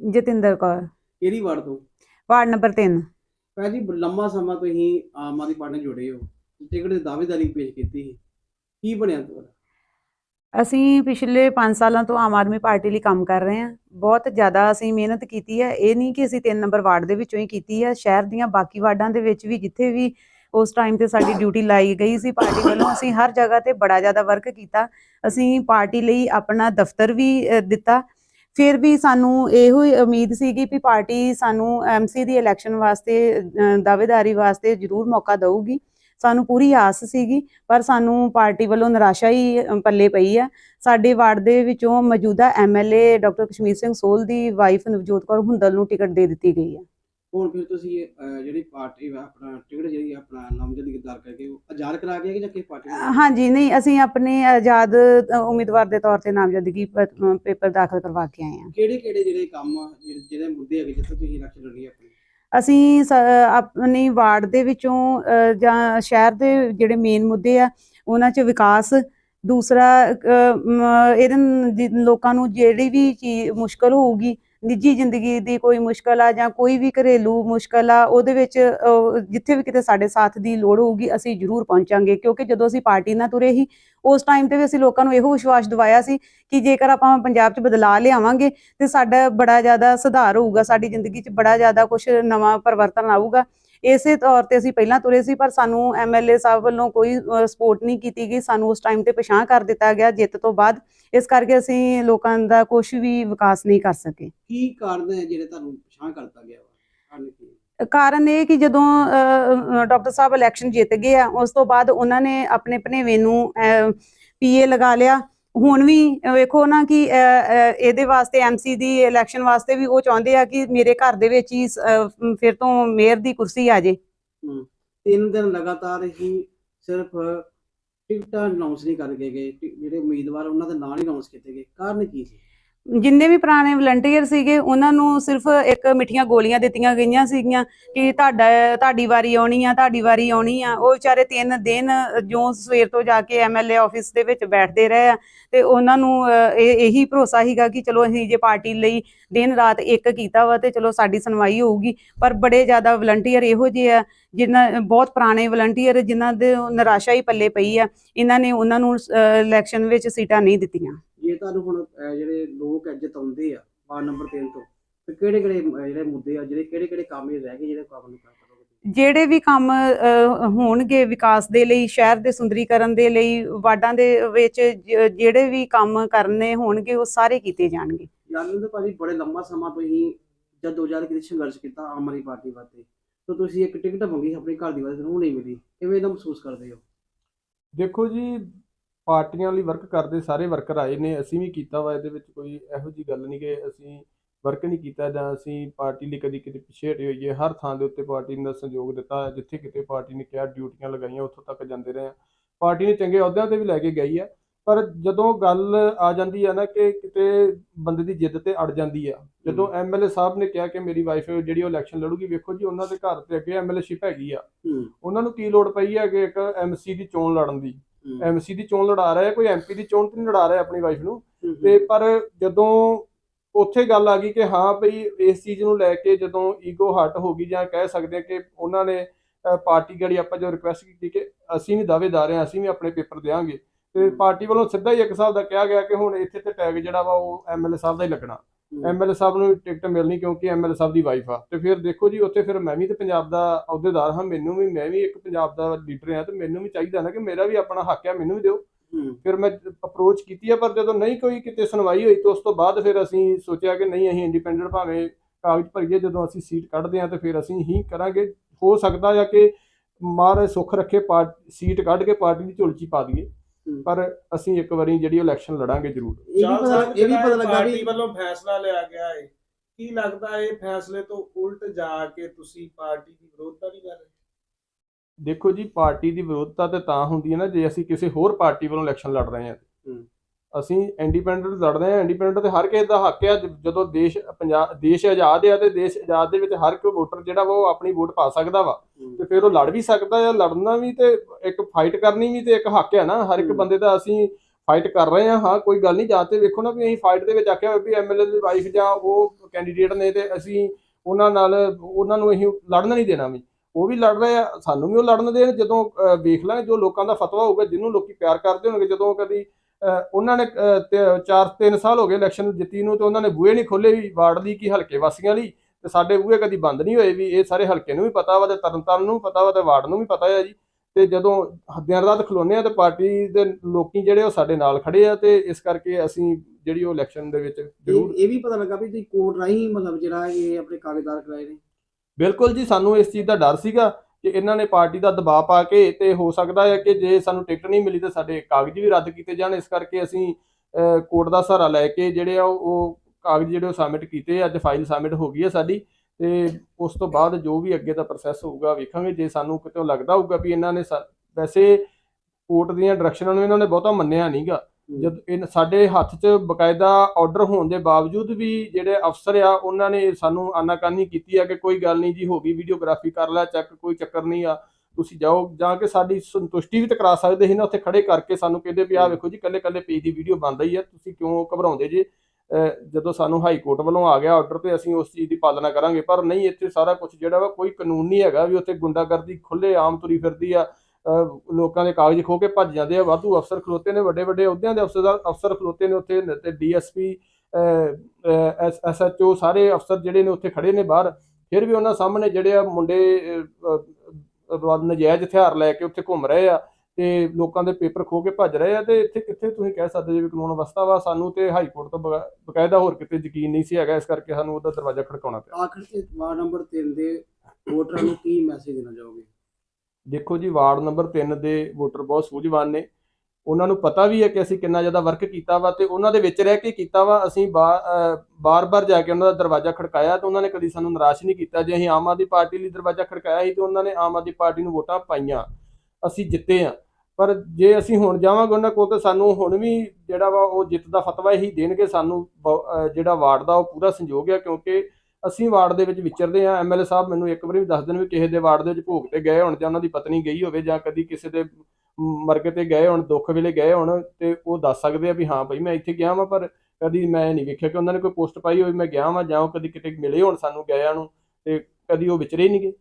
ਜਤਿੰਦਰ ਕੌਰ। ਕਿਹੜੀ ਵਾਰਡ ਤੋਂ? Ward number 3 ਭੈਣ ਜੀ ਲੰਮਾ ਸਮਾਂ ਤੁਸੀਂ ਆਮ ਆਦਮੀ ਪਾਰਟੀ ਨਾਲ ਜੁੜੇ ਹੋ। ਟਿਕਟ ਦੀ ਦਾਅਵੇਦਾਰੀ ਪੇਸ਼ ਕੀਤੀ ਸੀ। ਕੀ ਬਣਿਆ ਤੁਹਾਡਾ? ਅਸੀਂ ਪਿਛਲੇ 5 ਸਾਲਾਂ ਤੋਂ ਆਮ ਆਦਮੀ ਪਾਰਟੀ ਲਈ ਕੰਮ ਕਰ ਰਹੇ ਹਾਂ। ਬਹੁਤ ਜ਼ਿਆਦਾ ਅਸੀਂ ਮਿਹਨਤ ਕੀਤੀ ਹੈ। ਇਹ ਨਹੀਂ ਕਿ ਅਸੀਂ 3 ਨੰਬਰ ਵਾਰਡ ਦੇ ਵਿੱਚੋਂ ਹੀ ਕੀਤੀ ਹੈ। ਸ਼ਹਿਰ ਦੀਆਂ ਬਾਕੀ ਵਾਰਡਾਂ ਦੇ ਵਿੱਚ ਵੀ ਜਿੱਥੇ ਵੀ ਉਸ ਟਾਈਮ ਤੇ ਸਾਡੀ ਡਿਊਟੀ ਲਾਈ ਗਈ ਸੀ ਪਾਰਟੀ ਵੱਲੋਂ ਅਸੀਂ ਹਰ ਜਗ੍ਹਾ ਤੇ ਬੜਾ ਜ਼ਿਆਦਾ ਵਰਕ ਕੀਤਾ। ਅਸੀਂ ਪਾਰਟੀ ਲਈ ਆਪਣਾ ਦਫ਼ਤਰ ਵੀ ਦਿੱਤਾ। ਫਿਰ ਵੀ ਸਾਨੂੰ ਇਹੋ ਹੀ ਉਮੀਦ ਸੀਗੀ ਵੀ ਪਾਰਟੀ ਸਾਨੂੰ ਐਮਸੀ ਦੀ ਇਲੈਕਸ਼ਨ ਵਾਸਤੇ ਦਾਅਵੇਦਾਰੀ ਵਾਸਤੇ ਜ਼ਰੂਰ ਮੌਕਾ ਦੇਊਗੀ। ਸਾਨੂੰ ਪੂਰੀ ਆਸ ਸੀਗੀ, ਪਰ ਸਾਨੂੰ ਪਾਰਟੀ ਵੱਲੋਂ ਨਿਰਾਸ਼ਾ ਹੀ ਪੱਲੇ ਪਈ ਆ। ਸਾਡੇ ਵਾਰਡ ਦੇ ਵਿੱਚੋਂ ਮੌਜੂਦਾ ਐਮਐਲਏ ਡਾਕਟਰ ਕਸ਼ਮੀਰ ਸਿੰਘ ਸੋਲ ਦੀ ਵਾਈਫ ਨਵਜੋਤ ਕੌਰ ਹੁੰਦਲ ਨੂੰ ਟਿਕਟ ਦੇ ਦਿੱਤੀ ਗਈ ਹੈ ਹੁਣ ਫਿਰ ਤੁਸੀਂ ਅਹ, ਜਿਹੜੀ ਪਾਰਟੀ ਵਾ ਆਪਣਾ ਟਿਕਟ ਜਿਹੜੀ ਆਪਣਾ ਨਾਮਜ਼ਦਗੀ ਗਦਾਰ ਕਰਕੇ ਉਹ ਆਜ਼ਾਦ ਕਰਾ ਕੇ ਕਿ ਜਾਂ ਕਿਸੇ ਪਾਰਟੀ? ਹਾਂਜੀ ਨਹੀਂ ਅਸੀਂ ਆਪਣੇ ਆਜ਼ਾਦ ਅ, ਉਮੀਦਵਾਰ ਦੇ ਤੌਰ ਤੇ ਨਾਮਜ਼ਦਗੀ ਪ- ਅ, ਪੇਪਰ ਦਾਖਲ ਕਰਵਾ ਕੇ ਆਏ ਹਾਂ ਕਿਹੜੇ ਕਿਹੜੇ ਜਿਹੜੇ ਕੰਮ ਆ, ਜਿਹੜੇ ਜਿਹੜੇ ਮੁੱਦੇ ਹੈਗੇ ਜਿੱਥੇ ਤੁਸੀਂ ਲੜਨੀ ਹੈ ਆਪਣੀ ਅਸੀਂ ਸ- ਆਪਣੀ ਵਾਰਡ ਦੇ ਵਿੱਚੋਂ ਅ, ਜਾਂ ਸ਼ਹਿਰ ਦੇ ਜਿਹੜੇ ਮੇਨ ਮੁੱਦੇ ਆ ਉਹਨਾਂ 'ਚ ਵਿਕਾਸ ਦੂਸਰਾ ਅ, ਮ, ਇਹਦੇ ਨ- ਜਿ- ਲੋਕਾਂ ਨੂੰ ਜਿਹੜੀ ਵੀ ਚੀਜ਼ ਮੁਸ਼ਕਲ ਹੋਊਗੀ ਨਿੱਜੀ ਜ਼ਿੰਦਗੀ ਦੀ ਕੋਈ ਮੁਸ਼ਕਲ ਆ ਜਾਂ ਕੋਈ ਵੀ ਘਰੇਲੂ ਮੁਸ਼ਕਲ ਆ ਉਹਦੇ ਵਿੱਚ ਅ, ਜਿੱਥੇ ਵੀ ਕਿਤੇ ਸਾਡੇ ਸਾਥ ਦੀ ਲੋੜ ਹੋਊਗੀ ਅਸੀਂ ਜ਼ਰੂਰ ਪਹੁੰਚਾਂਗੇ। ਕਿਉਂਕਿ ਜਦੋਂ ਅਸੀਂ ਪਾਰਟੀ ਨਾਲ ਤੁਰੇ ਸੀ ਉਸ ਟਾਈਮ ਤੇ ਵੀ ਅਸੀਂ ਲੋਕਾਂ ਨੂੰ ਇਹੋ ਵਿਸ਼ਵਾਸ ਦਿਵਾਇਆ ਸੀ ਕਿ ਜੇਕਰ ਆਪਾਂ ਪੰਜਾਬ 'ਚ ਬਦਲਾਅ ਲਿਆਵਾਂਗੇ ਤੇ ਸਾਡਾ ਬੜਾ ਜ਼ਿਆਦਾ ਸੁਧਾਰ ਹੋਊਗਾ ਸਾਡੀ ਜ਼ਿੰਦਗੀ 'ਚ ਬੜਾ ਜ਼ਿਆਦਾ ਕੁਝ ਨਵਾਂ ਪਰਿਵਰਤਨ ਆਊਗਾ। ਇਸੇ ਤੌਰ ਤੇ ਅਸੀਂ ਪਹਿਲਾਂ ਤੁਰੇ ਸੀ ਪਰ ਸਾਨੂੰ ਐਮਐਲਏ ਸਾਹਿਬ ਵੱਲੋਂ ਕੋਈ ਸਪੋਰਟ ਨਹੀਂ ਕੀਤੀ ਗਈ। ਸਾਨੂੰ ਉਸ ਟਾਈਮ ਤੇ ਪਛਾਣ ਕਰ ਦਿੱਤਾ ਗਿਆ ਜਿੱਤ ਤੋਂ ਬਾਅਦ। ਇਸ ਕਰਕੇ ਅਸੀਂ ਲੋਕਾਂ ਦਾ ਕੁਝ ਵੀ ਵਿਕਾਸ ਨਹੀਂ ਕਰ ਸਕੇ। ਕੀ ਕਾਰਨ ਹੈ ਜਿਹੜੇ ਤੁਹਾਨੂੰ ਪਛਾਣ ਕਰਤਾ ਗਿਆ ਕੀ? ਕਾਰਨ ਇਹ ਕਿ ਜਦੋਂ ਡਾਕਟਰ ਸਾਹਿਬ ਇਲੈਕਸ਼ਨ ਜਿੱਤ ਗਏ ਆ ਉਸ ਤੋਂ ਬਾਅਦ ਉਹਨਾਂ ਨੇ ਆਪਣੇ ਭਨੇਵੇਂ ਨੂੰ ਪੀਏ ਲਗਾ ਲਿਆ। ਹੁਣ ਵੀ ਵੇਖੋ ਨਾ ਕਿ ਇਹਦੇ ਵਾਸਤੇ ਐਮਸੀ ਦੀ ਇਲੈਕਸ਼ਨ ਵਾਸਤੇ ਵੀ ਉਹ ਚਾਹੁੰਦੇ ਆ ਕਿ ਮੇਰੇ ਘਰ ਦੇ ਵਿੱਚ ਹੀ ਅਹ, ਫਿਰ ਤੋਂ ਮੇਅਰ ਦੀ ਕੁਰਸੀ ਆ ਜੇ। ਤਿੰਨ ਦਿਨ ਲਗਾਤਾਰ ਹੀ ਸਿਰਫ ਟਿਕਟਾਂ ਅਨਾਉਂਸ ਨਹੀਂ ਕਰਕੇ ਗਏ ਜਿਹੜੇ ਉਮੀਦਵਾਰ ਉਹਨਾਂ ਦੇ ਨਾਂ ਨਹੀਂ ਅਨਾਉਂਸ ਕੀਤੇ ਗਏ। ਕਾਰਨ ਕੀ ਸੀ? ਜਿੰਨੇ ਵੀ ਪੁਰਾਣੇ ਵਲੰਟੀਅਰ ਸੀਗੇ, ਉਹਨਾਂ ਨੂੰ ਸਿਰਫ ਇੱਕ ਮਿੱਠੀਆਂ ਗੋਲੀਆਂ ਦਿੱਤੀਆਂ ਗਈਆਂ ਸੀਗੀਆਂ ਕਿ ਤੁਹਾਡਾ, ਤੁਹਾਡੀ ਵਾਰੀ ਆਉਣੀ ਆ, ਤੁਹਾਡੀ ਵਾਰੀ ਆਉਣੀ ਆ। ਉਹ ਵਿਚਾਰੇ ਤਿੰਨ ਦਿਨ ਜੋ ਸਵੇਰ ਤੋਂ ਜਾ ਕੇ ਐਮਐਲਏ ਆਫਿਸ ਦੇ ਵਿੱਚ ਬੈਠਦੇ ਰਹੇ ਆ ਤੇ ਉਹਨਾਂ ਨੂੰ ਇਹ, ਇਹੀ ਭਰੋਸਾ ਸੀਗਾ ਕਿ ਚਲੋ ਅਸੀਂ ਜੇ ਪਾਰਟੀ ਲਈ ਦਿਨ ਰਾਤ ਇੱਕ ਕੀਤਾ ਵਾ ਤੇ ਚਲੋ ਸਾਡੀ ਸੁਣਵਾਈ ਹੋਊਗੀ। ਪਰ ਬੜੇ ਜ਼ਿਆਦਾ ਵਲੰਟੀਅਰ ਇਹੋ ਜਿਹੇ ਆ, ਜਿਨ੍ਹਾਂ, ਬਹੁਤ ਪੁਰਾਣੇ ਵਲੰਟੀਅਰ ਜਿਨ੍ਹਾਂ ਦੇ ਨਿਰਾਸ਼ਾ ਹੀ ਪੱਲੇ ਪਈ ਆ, ਇਹਨਾਂ ਨੇ ਉਹਨਾਂ ਨੂੰ ਇਲੈਕਸ਼ਨ ਵਿੱਚ ਸੀਟਾਂ ਨਹੀਂ ਦਿੱਤੀਆਂ। ਜੇ ਤੁਹਾਨੂੰ ਹੁਣ ਅਹ, ਜਿਹੜੇ ਲੋਕ ਇੱਜ਼ਤ ਆਉਂਦੇ ਆ ਵਾਰਡ ਨੰਬਰ 3 ਤੋਂ ਤੇ ਕਿਹੜੇ ਕਿਹੜੇ ਜਿਹੜੇ ਮੁੱਦੇ ਆ ਜਿਹੜੇ ਕਿਹੜੇ ਕਿਹੜੇ ਕੰਮ ਇਹ ਰਹਿ ਗਏ ਜਿਹੜੇ ਕੰਮ ਨੂੰ ਕਰ ਕਰੋਗੇ? ਜਿਹੜੇ ਵੀ ਕੰਮ ਹੋਣਗੇ ਵਿਕਾਸ ਦੇ ਲਈ ਸ਼ਹਿਰ ਦੇ ਸੁੰਦਰੀਕਰਨ ਦੇ ਲਈ ਵਾਰਡਾਂ ਦੇ ਵਿੱਚ ਜ- ਜਿਹੜੇ ਵੀ ਕੰਮ ਕਰਨੇ ਹੋਣਗੇ ਉਹ ਸਾਰੇ ਕੀਤੇ ਜਾਣਗੇ। ਜਾਨਵਿੰਦਰ ਭਾਜੀ ਬੜੇ ਲੰਮਾ ਸਮਾਂ ਤੋਂ ਹੀ ਜਦ ਜਾਰ ਕੀਤੀ ਸੰਘਰਸ਼ ਕੀਤਾ ਆਮ ਆਦਮੀ ਪਾਰਟੀ ਵਾਸਤੇ ਤਾਂ ਤੁਸੀਂ ਇੱਕ ਟਿਕਟ ਮੰਗੀ ਆਪਣੀ ਘਰ ਦੀ ਵਾਸਤੇ ਨੂੰ ਨਹੀਂ ਮਿਲੀ। ਕਿਵੇਂ ਦਾ ਮਹਿਸੂਸ ਕਰਦੇ ਹੋ? ਦੇਖੋ ਜੀ ਪਾਰਟੀਆਂ ਲਈ ਵਰਕ ਕਰਦੇ ਸਾਰੇ ਵਰਕਰ ਆਏ ਨੇ ਅਸੀਂ ਵੀ ਕੀਤਾ ਵਾ ਇਹਦੇ ਵਿੱਚ ਕੋਈ ਇਹੋ ਜੀ ਗੱਲ ਨਹੀਂ ਕਿ ਅਸੀਂ ਵਰਕ ਨਹੀਂ ਕੀਤਾ ਜਾਂ ਅਸੀਂ ਪਾਰਟੀ ਲਈ ਕਦੀ ਕਿਤੇ ਪਿੱਛੇ ਹਟੇ ਹੋਈਏ ਹਰ ਥਾਂ ਦੇ ਉੱਤੇ ਪਾਰਟੀ ਨੇ ਦਾ ਸਹਿਯੋਗ ਦਿੱਤਾ। ਜਿੱਥੇ ਕਿਤੇ ਪਾਰਟੀ ਨੇ ਕਿਹਾ ਡਿਊਟੀਆਂ ਲਗਾਈਆਂ ਉੱਥੋਂ ਤੱਕ ਜਾਂਦੇ ਰਹੇ ਹਾਂ। ਪਾਰਟੀ ਨੇ ਚੰਗੇ ਅਹੁਦਿਆਂ ਤੇ ਵੀ ਲੈ ਕੇ ਗਈ ਆ ਪਰ ਜਦੋਂ ਗੱਲ ਆ ਜਾਂਦੀ ਆ ਨਾ ਕਿ ਕਿਤੇ ਬੰਦੇ ਦੀ ਜਿੱਦ ਤੇ ਅੜ ਜਾਂਦੀ ਆ ਜਦੋਂ ਐਮਐਲਏ ਸਾਹਿਬ ਨੇ ਕਿਹਾ ਕਿ ਮੇਰੀ ਵਾਈਫ ਜਿਹੜੀ ਉਹ ਇਲੈਕਸ਼ਨ ਲੜੂਗੀ ਵੇਖੋ ਜੀ ਉਹਨਾਂ ਦੇ ਘਰ ਤੇ ਅੱਗੇ ਐਮਐਲਏਸ਼ਿਪ ਹੈਗੀ ਆ ਉਹਨਾਂ ਨੂੰ ਕੀ ਲੋੜ ਪਈ ਹੈ ਕਿ ਇੱਕ ਐਮਸੀ ਦੀ ਚੋਣ ਲੜਨ ਦੀ ਐਮਸੀ ਦੀ ਚੋਣ ਲੜਾ ਰਿਹਾ ਕੋਈ ਐਮਪੀ ਦੀ ਚੋਣ ਤੇ ਨਹੀਂ ਲੜਾ ਰਿਹਾ ਆਪਣੀ ਵਾਈਫ ਨੂੰ। ਤੇ ਪਰ ਜਦੋਂ ਉੱਥੇ ਗੱਲ ਆ ਗਈ ਕਿ ਹਾਂ ਭਈ ਇਸ ਚੀਜ਼ ਨੂੰ ਲੈ ਕੇ ਜਦੋਂ ਈਗੋ ਹਟ ਹੋ ਗਈ ਜਾਂ ਕਹਿ ਸਕਦੇ ਆ ਕਿ ਉਹਨਾਂ ਨੇ ਪਾਰਟੀ ਗੜੀ ਆਪਾਂ ਜੋ ਰਿਕੁਐਸਟ ਕੀਤੀ ਕਿ ਅਸੀਂ ਵੀ ਦਾਅਵੇਦਾਰ ਹਾਂ ਅਸੀਂ ਵੀ ਆਪਣੇ ਪੇਪਰ ਦੇਵਾਂਗੇ ਤੇ ਪਾਰਟੀ ਵੱਲੋਂ ਸਿੱਧਾ ਹੀ ਇੱਕ ਸਾਲ ਦਾ ਕਿਹਾ ਗਿਆ ਕਿ ਹੁਣ ਇੱਥੇ ਤੇ ਟੈਗ ਜਿਹੜਾ ਵਾ ਉਹ ਐਮਐਲਏ ਸਾਹਿਬ ਦਾ ਹੀ ਲੱਗਣਾ। ਐਮਐਲਏ ਸਾਹਿਬ ਨੂੰ ਟਿਕਟ ਮਿਲਣੀ ਕਿਉਂਕਿ ਐਮਐਲਏ ਸਾਹਿਬ ਦੀ ਵਾਈਫ ਆ। ਤੇ ਫਿਰ ਦੇਖੋ ਜੀ ਉੱਥੇ ਫਿਰ ਮੈਂ ਵੀ ਤੇ ਪੰਜਾਬ ਦਾ ਅਹੁਦੇਦਾਰ ਹਾਂ ਮੈਨੂੰ ਵੀ ਮੈਂ ਵੀ ਇੱਕ ਪੰਜਾਬ ਦਾ ਲੀਡਰ ਹਾਂ ਤੇ ਮੈਨੂੰ ਵੀ ਚਾਹੀਦਾ ਨਾ ਕਿ ਮੇਰਾ ਵੀ ਆਪਣਾ ਹੱਕ ਹੈ ਮੈਨੂੰ ਵੀ ਦਿਓ। ਫਿਰ ਮੈਂ ਅਪਰੋਚ ਕੀਤੀ ਹੈ ਪਰ ਜਦੋਂ ਨਹੀਂ ਕੋਈ ਕਿਤੇ ਸੁਣਵਾਈ ਹੋਈ ਤੇ ਉਸ ਤੋਂ ਬਾਅਦ ਫਿਰ ਅਸੀਂ ਸੋਚਿਆ ਕਿ ਨਹੀਂ ਅਸੀਂ ਇੰਡੀਪੈਂਡੈਂਟ ਭਾਵੇਂ ਕਾਗਜ਼ ਭਰੀਏ ਜਦੋਂ ਅਸੀਂ ਸੀਟ ਕੱਢਦੇ ਹਾਂ ਤੇ ਫਿਰ ਅਸੀਂ ਹੀ ਕਰਾਂਗੇ। ਹੋ ਸਕਦਾ ਹੈ ਕਿ ਮਹਾਰਾਜ ਸੁੱਖ ਰੱਖੇ ਸੀਟ ਕੱਢ ਕੇ ਪਾਰਟੀ ਦੀ ਝੋਲੀ 'ਚ ਪਾ ਦਈਏ। ਪਰ ਅਸੀਂ ਇੱਕ ਵਾਰੀ ਜਿਹੜੀ ਇਲੈਕਸ਼ਨ ਲੜਾਂਗੇ ਜ਼ਰੂਰ। ਇਹ ਵੀ ਪਤਾ ਇਹ ਵੀ ਪਤਾ ਲੱਗਾ ਪਾਰਟੀ ਵੀ ਵੱਲੋਂ ਫੈਸਲਾ ਲਿਆ ਗਿਆ ਹੈ ਕੀ ਲੱਗਦਾ ਇਹ ਫੈਸਲੇ ਤੋਂ ਉਲਟ ਜਾ ਕੇ ਤੁਸੀਂ ਪਾਰਟੀ ਦੀ ਵਿਰੋਧਤਾ ਨਹੀਂ ਕਰ ਰਹੇ? ਦੇਖੋ ਜੀ ਪਾਰਟੀ ਦੀ ਵਿਰੋਧਤਾ ਤੇ ਤਾਂ ਹੁੰਦੀ ਹੈ ਨਾ ਜੇ ਅਸੀਂ ਕਿਸੇ ਹੋਰ ਪਾਰਟੀ ਵੱਲੋਂ ਇਲੈਕਸ਼ਨ ਲੜ ਰਹੇ ਹਾਂ। ਹੂੰ। ਅਸੀਂ ਇੰਡੀਪੈਂਡੈਂਟ ਲੜ ਰਹੇ ਹਾਂ ਇੰਡੀਪੈਂਡੈਂਟ ਤੇ ਹਰ ਕਿਸੇ ਦਾ ਹੱਕ ਹੈ ਜਦੋਂ ਦੇਸ਼ ਪੰਜਾਬ ਦੇਸ਼ ਆਜ਼ਾਦ ਹੈ ਤੇ ਦੇਸ਼ ਆਜ਼ਾਦ ਦੇ ਵਿੱਚ ਹਰ ਕੋਈ ਵੋਟਰ ਜਿਹੜਾ ਉਹ ਆਪਣੀ ਵੋਟ ਪਾ ਸਕਦਾ ਵਾ। ਤੇ ਫਿਰ ਉਹ ਲੜ ਵੀ ਸਕਦਾ ਹੈ ਲੜਨਾ ਵੀ ਤੇ ਇੱਕ ਫਾਈਟ ਕਰਨੀ ਵੀ ਤੇ ਇੱਕ ਹੱਕ ਹੈ ਨਾ। ਹਰ ਇੱਕ। ਬੰਦੇ ਦਾ ਅਸੀਂ ਫਾਈਟ ਕਰ ਰਹੇ ਆ ਹਾਂ ਕੋਈ ਗੱਲ ਨਹੀਂ ਜਾਂ ਤੇ ਵੇਖੋ ਨਾ ਵੀ ਅਸੀਂ ਫਾਈਟ ਦੇ ਵਿੱਚ ਆਖਿਆ ਹੋਇਆ ਵੀ ਐਮਐਲਏ ਦੀ ਵਾਈਫ ਜਾਂ ਉਹ ਕੈਂਡੀਡੇਟ ਨੇ ਤੇ ਅਸੀਂ ਉਹਨਾਂ ਨਾਲ ਉਹਨਾਂ ਨੂੰ ਅਸੀਂ ਲੜਨ ਨਹੀਂ ਦੇਣਾ ਵੀ। ਉਹ ਵੀ ਲੜ ਰਹੇ ਆ ਸਾਨੂੰ ਵੀ ਉਹ ਲੜਨ ਦੇਣ ਜਦੋਂ ਵੇਖ ਲਾਂਗੇ ਜੋ ਲੋਕਾਂ ਦਾ ਫਤਵਾ ਹੋਊਗਾ ਜਿਹਨੂੰ ਲੋਕੀ ਪਿਆਰ ਕਰਦੇ ਹੋਣਗੇ ਜਦੋਂ ਕਦੀ ਉਹਨਾਂ ਨੇ ਅਹ, ਤੇ- ਚਾਰ ਤਿੰਨ ਸਾਲ ਹੋ ਗਏ ਇਲੈਕਸ਼ਨ ਜਿੱਤੀ ਨੂੰ ਤੇ ਉਹਨਾਂ ਨੇ ਬੂਹੇ ਨਹੀਂ ਖੋਲੇ ਵੀ ਵਾਰਡ ਦੀ ਕੀ ਹਲਕੇ ਵਾਸੀਆਂ ਲਈ। ਤੇ ਸਾਡੇ ਬੂਹੇ ਕਦੀ ਬੰਦ ਨਹੀਂ ਹੋਏ ਵੀ ਇਹ ਸਾਰੇ ਹਲਕੇ ਨੂੰ ਵੀ ਪਤਾ ਵਾ ਤੇ ਤਰਨਤਾਰਨ ਨੂੰ ਪਤਾ ਵਾ ਤੇ ਵਾਰਡ ਨੂੰ ਵੀ ਪਤਾ ਹੈ ਜੀ। ਤੇ ਜਦੋਂ ਦਿਨ ਰਾਤ ਖਲੋਨੇ ਆ ਤੇ ਪਾਰਟੀ ਦੇ ਲੋਕੀ ਜਿਹੜੇ ਉਹ ਸਾਡੇ ਨਾਲ ਖੜੇ ਆ ਤੇ ਇਸ ਕਰਕੇ ਅਸੀਂ ਜਿਹੜੀ ਉਹ ਇਲੈਕਸ਼ਨ ਦੇ ਵਿੱਚ ਇਹ ਜ਼ਰੂਰ ਇਹ ਵੀ ਪਤਾ ਲੱਗਾ ਵੀ ਤੁਸੀਂ ਕੋਰਟ ਰਾਹੀਂ ਮਤਲਬ ਜਿਹੜਾ ਇਹ ਆਪਣੇ ਕਾਗਜ਼ਾਤ ਕਰਾਏ ਨੇ। ਬਿਲਕੁਲ ਜੀ ਸਾਨੂੰ ਇਸ ਚੀਜ਼ ਦਾ ਡਰ ਸੀਗਾ। ਕਿ ਇਹਨਾਂ ਨੇ ਪਾਰਟੀ ਦਾ ਦਬਾਅ ਪਾ ਕੇ ਤੇ ਹੋ ਸਕਦਾ ਹੈ ਕਿ ਜੇ ਸਾਨੂੰ ਟਿਕਟ ਨਹੀਂ ਮਿਲੀ ਤਾਂ ਸਾਡੇ ਕਾਗਜ਼ ਵੀ ਰੱਦ ਕੀਤੇ ਜਾਣ, ਇਸ ਕਰਕੇ ਅਸੀਂ ਕੋਰਟ ਦਾ ਸਹਾਰਾ ਲੈ ਕੇ ਜਿਹੜੇ ਆ ਉਹ ਕਾਗਜ਼ ਜਿਹੜੇ ਉਹ ਸਬਮਿਟ ਕੀਤੇ ਅੱਜ ਫਾਈਲ ਸਬਮਿਟ ਹੋ ਗਈ ਹੈ ਸਾਡੀ ਤੇ ਉਸ ਤੋਂ ਬਾਅਦ ਜੋ ਵੀ ਅੱਗੇ ਦਾ ਪ੍ਰੋਸੈਸ ਹੋਊਗਾ ਵੇਖਾਂਗੇ, ਜੇ ਸਾਨੂੰ ਕਿਤੇ ਲੱਗਦਾ ਹੋਊਗਾ ਵੀ ਇਹਨਾਂ ਨੇ ਸਾ- ਵੈਸੇ ਕੋਰਟ ਦੀਆਂ ਡਾਇਰੈਕਸ਼ਨਾਂ ਨੂੰ ਇਹਨਾਂ ਨੇ ਬਹੁਤਾ ਮੰਨਿਆ ਨਹੀਂਗਾ ਜਦ ਇਹ ਸਾਡੇ ਹੱਥ 'ਚ ਬਕਾਇਦਾ ਆਰਡਰ ਹੋਣ ਦੇ ਬਾਵਜੂਦ ਵੀ ਜਿਹੜੇ ਅਫਸਰ ਆ ਉਹਨਾਂ ਨੇ ਸਾਨੂੰ ਆਨਾਕਾਨੀ ਕੀਤੀ ਆ ਕਿ ਕੋਈ ਗੱਲ ਨਹੀਂ ਜੀ ਹੋ ਗਈ ਵੀਡੀਓਗ੍ਰਾਫੀ ਕਰ ਲੈ ਚੈੱਕ ਕੋਈ ਚੱਕਰ ਨਹੀਂ ਆ ਤੁਸੀਂ ਜਾਓ। ਜਾਂ ਕਿ ਸਾਡੀ ਸੰਤੁਸ਼ਟੀ ਵੀ ਤਾਂ ਕਰਾ ਸਕਦੇ ਸੀ ਨਾ ਉੱਥੇ ਖੜੇ ਕਰਕੇ ਸਾਨੂੰ ਕਹਿੰਦੇ ਵੀ ਆਹ ਵੇਖੋ ਜੀ ਕੱਲੇ ਕੱਲੇ ਪੇਜ ਦੀ ਵੀਡੀਓ ਬਣ ਰਹੀ ਆ ਤੁਸੀਂ ਕਿਉਂ ਘਬਰਾਉਂਦੇ ਜੀ? ਜਦੋਂ ਸਾਨੂੰ ਹਾਈ ਕੋਰਟ ਵੱਲੋਂ ਆ ਗਿਆ ਆਰਡਰ ਤੇ ਅਸੀਂ ਉਸ ਚੀਜ਼ ਦੀ ਪਾਲਣਾ ਕਰਾਂਗੇ। ਪਰ ਨਹੀਂ ਇੱਥੇ ਸਾਰਾ ਕੁਝ ਜਿਹੜਾ ਵਾ ਕੋਈ ਕਾਨੂੰਨ ਨਹੀਂ ਹੈਗਾ ਵੀ ਉੱਥੇ ਗੁੰਡਾਗਰਦੀ ਖੁੱਲੇ ਆਮ ਤੁਰੀ ਫਿਰਦੀ ਆ। ਲੋਕਾਂ ਦੇ ਕਾਗਜ਼ ਖੋ ਕੇ ਭੱਜ ਜਾਂਦੇ ਆ। ਵਾਧੂ ਅਫਸਰ ਖਲੋਤੇ ਨੇ, ਵੱਡੇ ਵੱਡੇ ਅਹੁਦਿਆਂ ਦੇ ਅਫਸਰ ਅਫਸਰ ਖਲੋਤੇ ਨੇ ਉੱਥੇ ਤੇ ਡੀਐਸਪੀ ਐਸਐਚਓ ਸਾਰੇ ਅਫਸਰ ਜਿਹੜੇ ਨੇ ਉੱਥੇ ਖੜੇ ਨੇ ਬਾਹਰ। ਫਿਰ ਵੀ ਉਹਨਾਂ ਸਾਹਮਣੇ ਜਿਹੜੇ ਆ ਮੁੰਡੇ ਨਜਾਇਜ਼ ਹਥਿਆਰ ਲੈ ਕੇ ਉੱਥੇ ਘੁੰਮ ਰਹੇ ਆ ਤੇ ਲੋਕਾਂ ਦੇ ਪੇਪਰ ਖੋ ਕੇ ਭੱਜ ਰਹੇ ਆ ਤੇ ਇੱਥੇ ਕਿੱਥੇ ਤੁਸੀਂ ਕਹਿ ਸਕਦੇ ਜੀ ਵੀ ਕਾਨੂੰਨ ਅਵਸਥਾ ਵਾ, ਸਾਨੂੰ ਤੇ ਹਾਈ ਕੋਰਟ ਤੋਂ ਬਕਾਇਦਾ ਹੋਰ ਕਿਤੇ ਯਕੀਨ ਨਹੀਂ ਸੀ ਹੈਗਾ, ਇਸ ਕਰਕੇ ਸਾਨੂੰ ਉਹਦਾ ਦਰਵਾਜ਼ਾ ਖੜਕਾਉਣਾ ਪਿਆ। ਆਖਰ ਤੇ ਵਾਰਡ ਨੰਬਰ 3 ਦੇ ਵੋਟਰਾਂ ਨੂੰ ਕੀ ਮੈਸੇਜ ਦੇਣਾ ਚਾਹੋਗੇ? ਦੇਖੋ ਜੀ, ਵਾਰਡ ਨੰਬਰ 3 ਦੇ ਵੋਟਰ ਬਹੁਤ ਸੂਝਵਾਨ ਨੇ। ਉਹਨਾਂ ਨੂੰ ਪਤਾ ਵੀ ਹੈ ਕਿ ਅਸੀਂ ਕਿੰਨਾ ਜ਼ਿਆਦਾ ਵਰਕ ਕੀਤਾ ਵਾ ਤੇ ਉਹਨਾਂ ਦੇ ਵਿੱਚ ਰਹਿ ਕੇ ਕੀਤਾ ਵਾ। ਅਸੀਂ ਬਾਰ-ਬਾਰ ਜਾ ਕੇ ਉਹਨਾਂ ਦਾ ਦਰਵਾਜ਼ਾ ਖੜਕਾਇਆ ਤੇ ਉਹਨਾਂ ਨੇ ਕਦੀ ਸਾਨੂੰ ਨਿਰਾਸ਼ ਨਹੀਂ ਕੀਤਾ। ਜੇ ਅਸੀਂ ਆਮ ਆਦਮੀ ਪਾਰਟੀ ਲਈ ਦਰਵਾਜ਼ਾ ਖੜਕਾਇਆ ਸੀ ਤੇ ਉਹਨਾਂ ਨੇ ਆਮ ਆਦਮੀ ਪਾਰਟੀ ਨੂੰ ਵੋਟਾਂ ਪਾਈਆਂ। ਅਸੀਂ ਜਿੱਤੇ ਆ ਪਰ ਜੇ ਅਸੀਂ ਹੁਣ ਜਾਵਾਂਗੇ ਉਹਨਾਂ ਕੋਲ ਤਾਂ ਸਾਨੂੰ ਹੁਣ ਵੀ ਜਿਹੜਾ ਵਾ ਉਹ ਜਿੱਤ ਦਾ ਫਤਵਾ ਹੀ ਦੇਣਗੇ ਸਾਨੂੰ ਬ- ਜਿਹੜਾ ਵਾਰਡ ਦਾ ਉਹ ਪੂਰਾ ਸੰਯੋਗ ਹੈ ਕਿਉਂਕਿ ਅਸੀਂ ਵਾਰਡ ਦੇ ਵਿੱਚ ਵਿਚਰਦੇ ਆ ਐਮਐਲਏ ਸਾਹਿਬ ਮੈਨੂੰ ਇੱਕ ਵਾਰੀ ਵੀ ਦੱਸ ਦੇਣ ਵੀ ਕਿਸੇ ਦੇ ਵਾਰਡ ਦੇ ਵਿੱਚ ਭੋਗ ਤੇ ਗਏ ਹੋਣ ਜਾਂ ਉਹਨਾਂ ਦੀ ਪਤਨੀ ਗਈ ਹੋਵੇ ਜਾਂ ਕਦੀ ਕਿਸੇ ਦੇ ਮਰਕੇ ਤੇ ਗਏ ਹੋਣ, ਦੁੱਖ ਵੇਲੇ ਗਏ ਹੋਣ ਤੇ ਉਹ ਦੱਸ ਸਕਦੇ ਆ ਵੀ ਹਾਂ ਭਾਈ ਮੈਂ ਇੱਥੇ ਗਿਆ ਵਾਂ, ਪਰ ਕਦੀ ਮੈਂ ਨਹੀਂ ਵੇਖਿਆ ਕਿ ਉਹਨਾਂ ਨੇ ਕੋਈ ਪੋਸਟ ਪਾਈ ਹੋਈ ਮੈਂ ਗਿਆ ਵਾਂ ਜਾਂ ਉਹ ਕਦੀ ਕਿਤੇ ਮਿਲੇ ਹੋਣ ਸਾਨੂੰ ਗਿਆ ਨੂੰ ਤੇ ਕਦੀ ਉਹ ਵਿਚਰੇ ਨਹੀਂ ਗਏ।